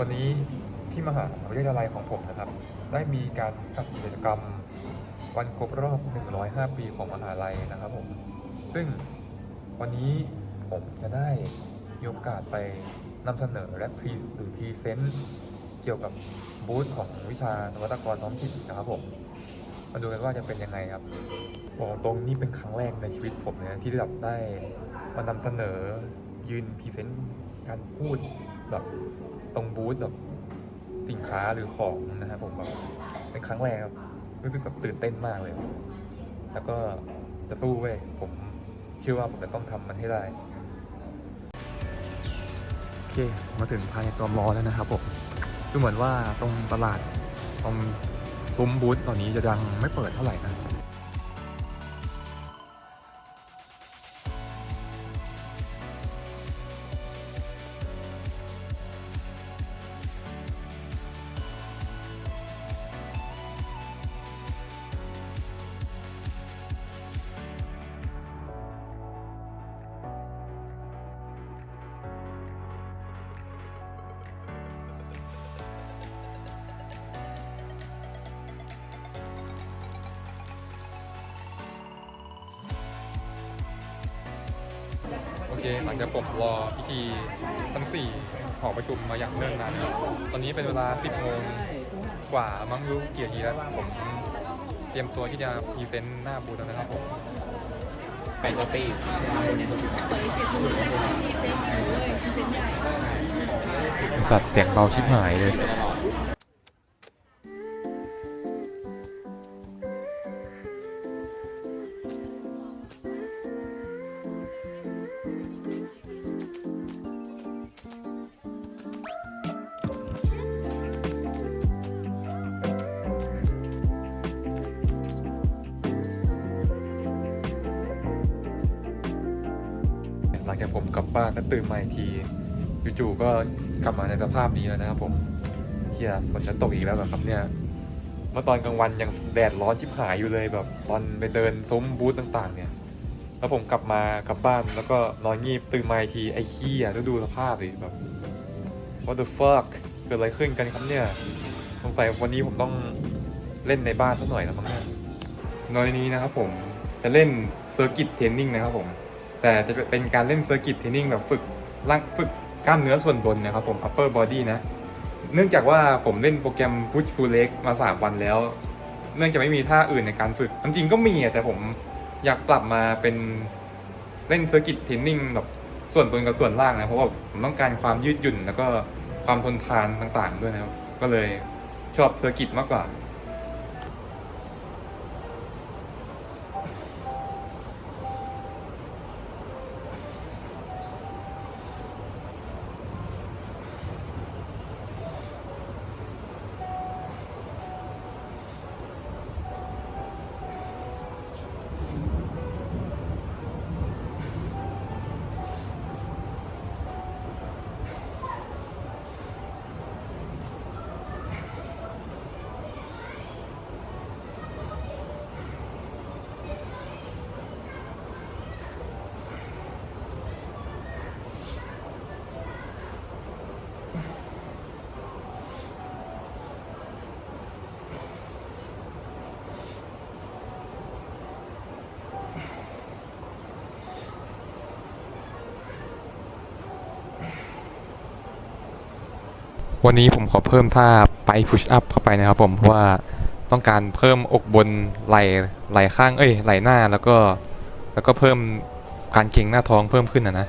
วันนี้ที่มหาวิทยาลัยของผมนะครับ ได้มีการจัดกิจกรรมวันครบรอบ 105 ปีของมหาลัยนะครับผม ซึ่งวันนี้ผมจะได้มีโอกาสไปนำเสนอและพรีหรือพรีเซนต์เกี่ยวกับบูธของวิชานวัตกรท้องถิ่นนะครับผม มาดูกันว่าจะเป็นยังไงครับบอกตรงนี่เป็นครั้งแรกในชีวิตผมเลยนะที่ได้แบบได้มานำเสนอยืนพรีเซนต์การพูดแบบ ตรงบูธแบบสินค้าหรือของนะครับผมแบบเป็นครั้งแรกครับรู้สึกแบบตื่นเต้นมากเลย แล้วก็จะสู้เว้ยผมเชื่อว่าผมจะต้องทำมันให้ได้ โอเค มาถึงภายในตัวมอแล้วนะครับผมดูเหมือนว่าตรงตลาดตรงซุ้มบูธตอนนี้จะดังไม่เปิดเท่าไหร่นะ โอเคหลังจากผมรอพิธีทั้งสี่หอประชุมมาอย่างเนิ่นนานตอนนี้เป็นเวลา 10โมงกว่ามั้งรู้เกี่นาทีแล้วผมเตรียมตัวที่จะพรีเซนต์หน้าบูธแล้วนะครับผมไปโรตีสัตว์เสียงเบาชิบหายเลย งจากผมกลับบ้านแล้วตื่นมาอีกทีจู่ๆก็กลับมาในสภาพนี้แล้วนะครับผมเฮียฝนจะตกอีกแล้วเหรอครับเนี่ยเมื่อตอนกลางวันยังแดดร้อนชิบหายอยู่เลยแบบตอนไปเดินซุ้มบูธต่างๆ เนี่ย แล้วผมกลับมากลับบ้านแล้วก็นอนงีบตื่นมาอีกทีไอ้ขี้อะต้องดูสภาพดิแบบ what the fuck เกิดอะไรขึ้นกันครับเนี่ยสงสัยวันนี้ผมต้องเล่นในบ้านสักหน่อยแล้วมั้งเนี่ยในนนี้นะครับผมจะเล่นเซอร์กิตเทรนนิ่งนะครับผม แต่จะเป็นการเล่นเซอร์กิตเทรนนิ่งแบบฝึกร่างฝึกกล้ามเนื้อส่วนบนนะครับผม upper body นะ เนื่องจากว่าผมเล่นโปรแกรม push pull leg มา 3 วันแล้ว เนื่องจากไม่มีท่าอื่นในการฝึกจริงก็มีแต่ผมอยากปรับมาเป็นเล่นเซอร์กิตเทรนนิ่งแบบส่วนบนกับส่วนล่างนะเพราะว่าผมต้องการความยืดหยุ่นแล้วก็ความทนทานต่างๆด้วยนะครับก็เลยชอบเซอร์กิตมากกว่า วันนี้ผมขอเพิ่มท่าไปพุชอัพเข้าไปนะครับผมเพราะว่าต้องการเพิ่มอกบนไหล่ไหล่ข้างเอ้ยไหล่หน้าแล้วก็ แล้วก็เพิ่มการเก่งหน้าท้องเพิ่มขึ้นนะนะ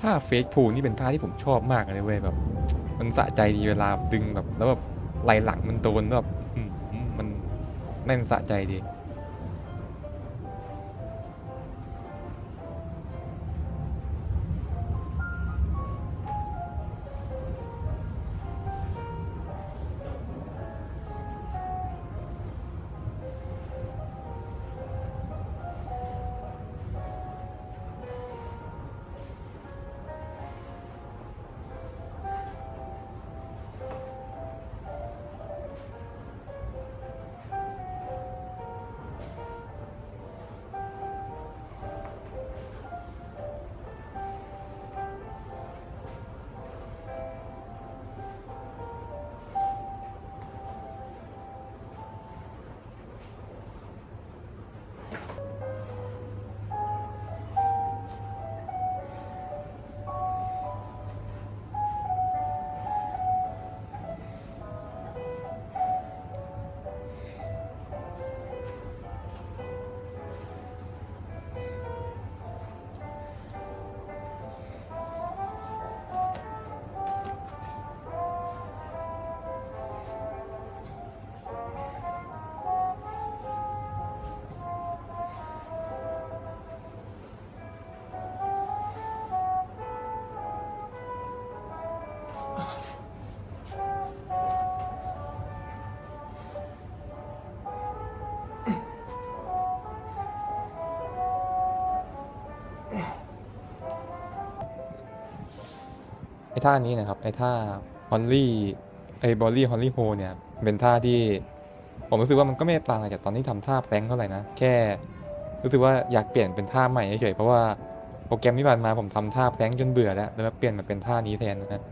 ท่าเฟกพูนี่เป็นท่าที่ผมชอบมากเลยเว้ยแบบ มันสะใจดีเวลาดึงแบบแล้วแบบไหลหลังมันโดนแล้วแบบมมันแน่นสะใจดี ท่านี้นะครับไอ้ท่าฮอนลี่ไอ้บอลลี่ฮอนลี่โฮเนี่ยเป็นท่าที่ผมรู้สึกว่ามันก็ไม่ต่างอะไรจากตอนที่ทำท่าแพลงเท่าไหร่นะแค่รู้สึกว่าอยากเปลี่ยนเป็นท่าใหม่เฉยๆเพราะว่าโปรแกรมที่ผ่านมาผมทำท่าแพลงจนเบื่อแล้วแล้วมาเปลี่ยนมาเป็นท่านี้แทนนะ